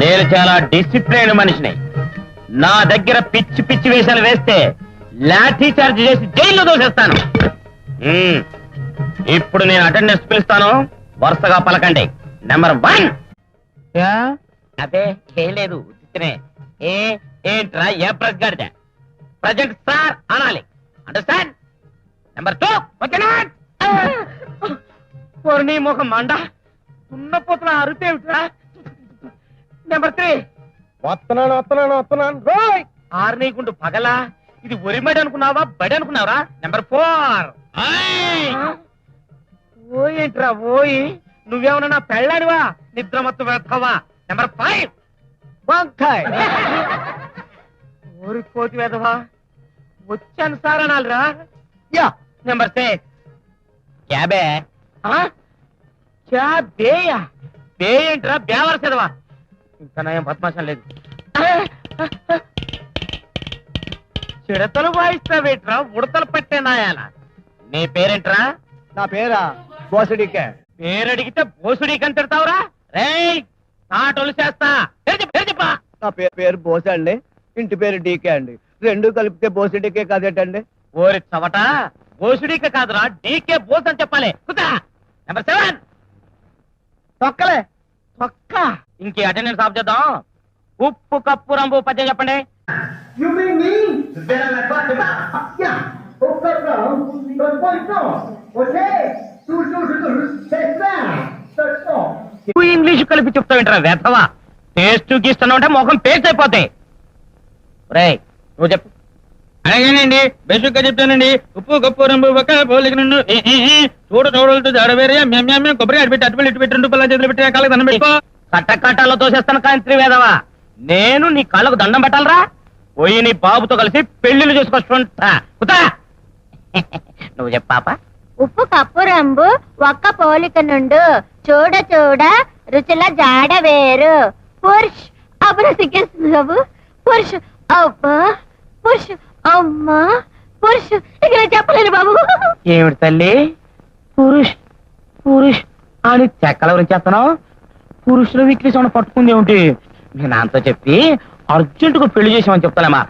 నేను చాలా డిసిప్లైన్ మనిషిని. నా దగ్గర పిచ్చి పిచ్చి వేషాలు వేస్తే లాఠీ చార్జ్ చేసి జైల్లో దోసేస్తాను. మ్మ్. ఇప్పుడు నేను అటెండెన్స్ పిలుస్తాను. వరుసగా పలకండి. నెంబర్ వన్ అదే ఏం లేదు ఉత్తినే ఏ ఏంట్రా ఏ ప్రెస్ ప్రజెంట్ సార్ అనాలి. అండర్స్టాండ్ నెంబర్ టూ నీ ముఖం మండ. ఉన్నపోతున్న అరుపేమిట్రా? నెంబర్ త్రీ వస్తున్నాను వస్తున్నాను వస్తున్నాను రోయ్! ఆరు నీకుండు పగలా? ఇది ఒరిమడి అనుకున్నావా బడి అనుకున్నావా నెంబర్ ఫోర్ ఓ ఏంట్రా ఓయి? నువ్వేమన్నా నా పెళ్ళాడివా? నిద్రమత్తు వెళ్తావా నెంబర్ ఫైవ్ వంకాయ్. ఓరి కోతి వేదవా వచ్చాను సార్ అనాలిరా యా నెంబర్ సిక్స్ క్యాబే క్యాబేయా బే ఏంట్రా బేవర్ చదవా ఇంకా నయం పద్మాశం లేదు. చిడతలు వాయిస్తావేట్రా? ఉడతలు పట్టే నాయాల. నీ పేరేంట్రా? నా పేరా బోసడికే. పేరడిగితే బోసుడి తిడతావురా? రేయ్ నాటోలు చేస్తా. పేరు చెప్పు, పేరు నా పేరు పేరు బోస అండి. ఇంటి పేరు డీకే అండి. రెండు కలిపితే బోసడికే కదేటండి? ఓరి చవట బోసుడిక కాదురా డీకే బోస్ అని చెప్పాలి. కుదా నెంబర్ సెవెన్ తొక్కలే. ఇంకే అటెండెన్స్ ఆఫ్ చేద్దాం. ఉప్పు కప్పు రంబు పద్యం చెప్పండి. ఇంగ్లీష్ కలిపి చెప్తావేంట్రా వెధవా? టేస్ట్ గీస్తున్నావు అంటే ముఖం పేస్ట్ అయిపోతాయి. రే నువ్వు చెప్పు. అలాగేనండి. బేసిక్గా చెప్తానండి. ఉప్పు కప్పు రంబు ఒక పోలిక నుండి ఏ, ఏ, ఏ, చూడ చూడలతో జాడవేరే. మేము మేము కొబ్బరి అటు పెట్టి అటు పెట్టి ఇటు పెట్టి రెండు పిల్లల చేతులు పెట్టి కాళ్ళకి దండం పెట్టుకో. కట్ట కట్టాలో తోసేస్తాను కాంత్రి వేదవా నేను నీ కళ్ళకు దండం పెట్టాలరా? పోయి నీ బాబుతో కలిసి పెళ్ళిళ్ళు చేసుకొస్తుంటా. కుతా నువ్వు చెప్పాపా ఉప్పు కప్పు రంబు ఒక్క పోలిక నుండు చూడ చూడ రుచుల జాడ వేరు. పురుష్ అప్పుడు సిగ్గేస్తుంది బాబు. పురుష్ అబ్బా. పురుష్ అమ్మా. పురుష్ ఇక నేను చెప్పలేను బాబు. ఏమిటి తల్లి? పురుష్ పురుష్ అని చెక్కల గురించి చేస్తున్నావు? పురుషుల వీక్నెస్ పట్టుకుంది ఏమిటి? నేను అంత చెప్పి అర్జెంటుగా పెళ్ళి చేసామని చెప్తానమ్మా.